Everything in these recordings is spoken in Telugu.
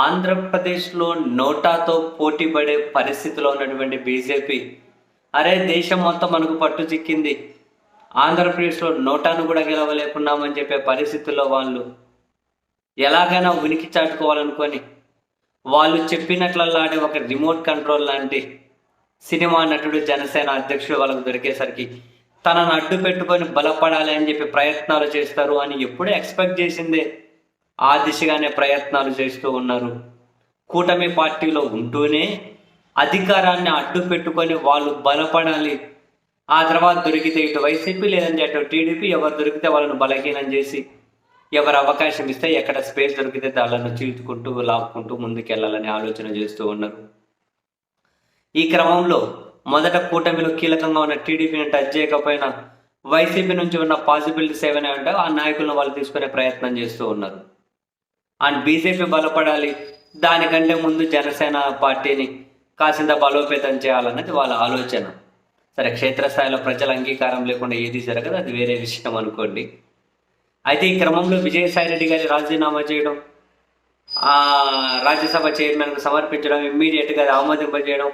ఆంధ్రప్రదేశ్లో నోటాతో పోటీ పడే పరిస్థితిలో ఉన్నటువంటి బీజేపీ. అరే దేశం మొత్తం మనకు పట్టు చిక్కింది. ఆంధ్రప్రదేశ్లో నోటాను కూడా గెలవలేకున్నామని చెప్పే పరిస్థితుల్లో వాళ్ళు. ఎలాగైనా ఉనికి చాటుకోవాలనుకొని వాళ్ళు చెప్పినట్లలాడే ఒక రిమోట్ కంట్రోల్ లాంటి సినిమా నటుడు జనసేన అధ్యక్షుడు వాళ్ళకు దొరికేసరికి తనను అడ్డు పెట్టుకొని బలపడాలి అని చెప్పి ప్రయత్నాలు చేస్తారు అని ఎప్పుడూ ఎక్స్పెక్ట్ చేసిందే. ఆ దిశగానే ప్రయత్నాలు చేస్తూ ఉన్నారు. కూటమి పార్టీలో ఉంటూనే అధికారాన్ని అడ్డు పెట్టుకొని వాళ్ళు బలపడాలి. ఆ తర్వాత దొరికితే ఇటు వైసీపీ లేదంటే అటు టీడీపీ ఎవరు దొరికితే వాళ్ళను బలహీనం చేసి ఎవరు అవకాశం ఇస్తే ఎక్కడ స్పేస్ దొరికితే వాళ్ళను చీల్చుకుంటూ లాక్కుంటూ ముందుకెళ్ళాలని ఆలోచన చేస్తూ ఉన్నారు. ఈ క్రమంలో మొదట కూటమిలో కీలకంగా ఉన్న టీడీపీని టచ్ చేయకపోయినా వైసీపీ నుంచి ఉన్న పాసిబిలిటీస్ ఏమైనా ఉంటే ఆ నాయకులను వాళ్ళు తీసుకునే ప్రయత్నం చేస్తూ ఉన్నారు. అండ్ బీజేపీ బలపడాలి. దానికంటే ముందు జనసేన పార్టీని కాసింత బలోపేతం చేయాలన్నది వాళ్ళ ఆలోచన. సరే క్షేత్రస్థాయిలో ప్రజల అంగీకారం లేకుండా ఏది జరగదు అది వేరే విషయం అనుకోండి. అయితే ఈ క్రమంలో విజయసాయి రెడ్డి గారి రాజీనామా చేయడం రాజ్యసభ చైర్మన్కు సమర్పించడం ఇమ్మీడియట్గా ఆమోదింపజేయడం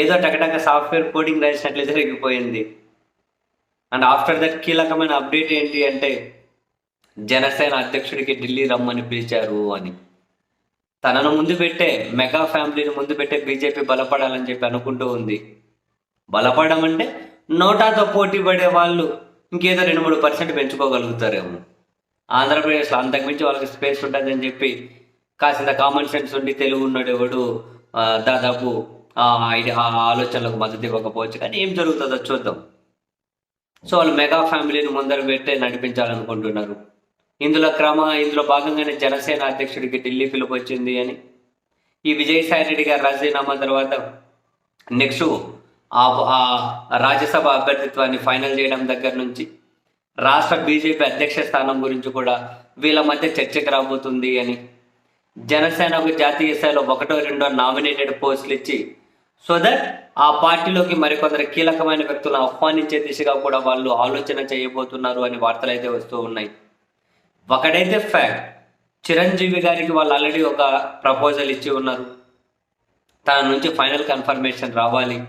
ఏదో టకటక సాఫ్ట్వేర్ కోడింగ్ రాసినట్లు జరిగిపోయింది. అండ్ ఆఫ్టర్ దట్ కీలకమైన అప్డేట్ ఏంటి అంటే జనసేన అధ్యక్షుడికి ఢిల్లీ రమ్మని పిలిచారు అని. తనను ముందు పెట్టే మెగా ఫ్యామిలీని ముందు పెట్టే బీజేపీ బలపడాలని చెప్పి అనుకుంటూ ఉంది. బలపడడం అంటే నోటాతో పోటీ పడే వాళ్ళు ఇంకేదో రెండు మూడు పర్సెంట్ పెంచుకోగలుగుతారేమో. ఆంధ్రప్రదేశ్లో అంతకుమించి వాళ్ళకి స్పేస్ ఉంటుందని చెప్పి కాసింత కామన్ సెన్స్ ఉండి తెలుగు ఉన్నాడు ఎవడు దాదాపు ఆ ఆ ఆలోచనలకు మద్దతు ఇవ్వకపోవచ్చు కానీ ఏం జరుగుతుందో చూద్దాం. సో వాళ్ళు మెగా ఫ్యామిలీని ముందర పెట్టే నడిపించాలనుకుంటున్నారు. ఇందులో క్రమ ఇందులో భాగంగానే జనసేన అధ్యక్షుడికి ఢిల్లీ పిలుపు వచ్చింది అని. ఈ విజయసాయి రెడ్డి గారు రాజీనామా తర్వాత నెక్స్ట్ ఆ ఆ రాజ్యసభ అభ్యర్థిత్వాన్ని ఫైనల్ చేయడం దగ్గర నుంచి రాష్ట్ర బీజేపీ అధ్యక్ష స్థానం గురించి కూడా వీళ్ళ మధ్య చర్చకు రాబోతుంది అని. జనసేనకు జాతీయ స్థాయిలో ఒకటో రెండో నామినేటెడ్ పోస్టులు ఇచ్చి సో దట్ ఆ పార్టీలోకి మరికొందరు కీలకమైన వ్యక్తులను ఆహ్వానించే దిశగా కూడా వాళ్ళు ఆలోచన చేయబోతున్నారు అని వార్తలు అయితే వస్తూ ఉన్నాయి. ఒకటైతే ఫ్యాక్ట్ చిరంజీవి గారికి వాళ్ళు ఆల్రెడీ ఒక ప్రపోజల్ ఇచ్చి ఉన్నారు. తన నుంచి ఫైనల్ కన్ఫర్మేషన్ రావాలి.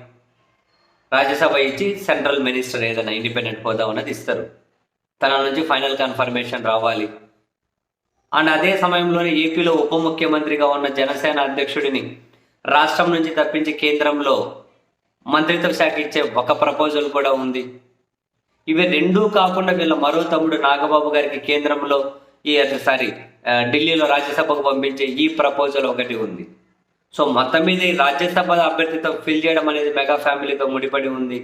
రాజ్యసభ ఇచ్చి సెంట్రల్ మినిస్టర్ ఏదైనా ఇండిపెండెంట్ హోదా ఉన్నది ఇస్తారు. తన నుంచి ఫైనల్ కన్ఫర్మేషన్ రావాలి. అండ్ అదే సమయంలోనే ఏపీలో ఉప ముఖ్యమంత్రిగా ఉన్న జనసేన అధ్యక్షుడిని రాష్ట్రం నుంచి తప్పించి కేంద్రంలో మంత్రిత్వ శాఖ ఇచ్చే ఒక ప్రపోజల్ కూడా ఉంది. ఇవి రెండూ కాకుండా వీళ్ళ మరో తమ్ముడు నాగబాబు గారికి కేంద్రంలో ఈ సారీ ఢిల్లీలో రాజ్యసభకు పంపించే ఈ ప్రపోజల్ ఒకటి ఉంది. సో మొత్తం మీద ఈ రాజ్యసభ అభ్యర్థితో ఫిల్ చేయడం అనేది మెగా ఫ్యామిలీతో ముడిపడి ఉంది.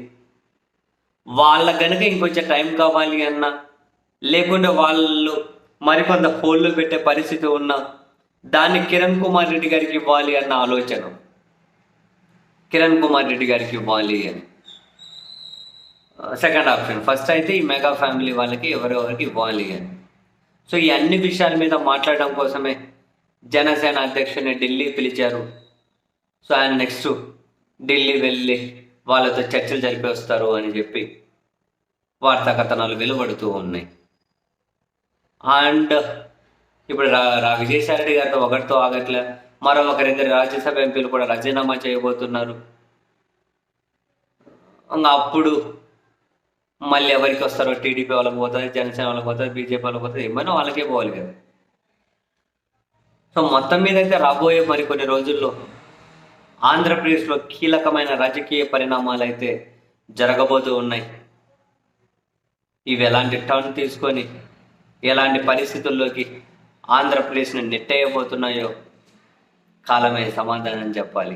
వాళ్ళ కనుక ఇంకొంచెం టైం కావాలి అన్నా లేకుంటే వాళ్ళు మరికొంత ఫోన్లు పెట్టే పరిస్థితి ఉన్నా దాన్ని కిరణ్ కుమార్ రెడ్డి గారికి ఇవ్వాలి అన్న ఆలోచన. కిరణ్ కుమార్ రెడ్డి గారికి ఇవ్వాలి అని. సెకండ్ ఆప్షన్ ఫస్ట్ అయితే ఈ మెగా ఫ్యామిలీ వాళ్ళకి ఎవరెవరికి ఇవ్వాలి అని. సో ఈ అన్ని విషయాల మీద మాట్లాడడం కోసమే జనసేన అధ్యక్షుని ఢిల్లీ పిలిచారు. సో ఆయన నెక్స్ట్ ఢిల్లీ వెళ్ళి వాళ్ళతో చర్చలు జరిపి వస్తారు అని చెప్పి వార్తాకథనాలు వెలువడుతూ ఉన్నాయి. అండ్ ఇప్పుడు రా రా విజయసాయిరెడ్డి గారితో ఒకరితో ఆగట్లే. మరో ఒకరిద్దరు రాజ్యసభ ఎంపీలు కూడా రాజీనామా చేయబోతున్నారు. అప్పుడు మళ్ళీ ఎవరికి వస్తారో? టీడీపీ వాళ్ళకి పోతుంది జనసేన వాళ్ళకి పోతుంది బీజేపీ వాళ్ళకి పోతుంది ఏమైనా వాళ్ళకే పోవాలి కదా. సో మొత్తం మీద అయితే రాబోయే మరి కొన్ని రోజుల్లో ఆంధ్రప్రదేశ్లో కీలకమైన రాజకీయ పరిణామాలు అయితే జరగబోతూ ఉన్నాయి. ఇవి ఎలాంటి టర్న్ తీసుకొని ఎలాంటి పరిస్థితుల్లోకి ఆంధ్రప్రదేశ్ని నెట్టేయబోతున్నాయో కాలమే సమాధానం చెప్పాలి.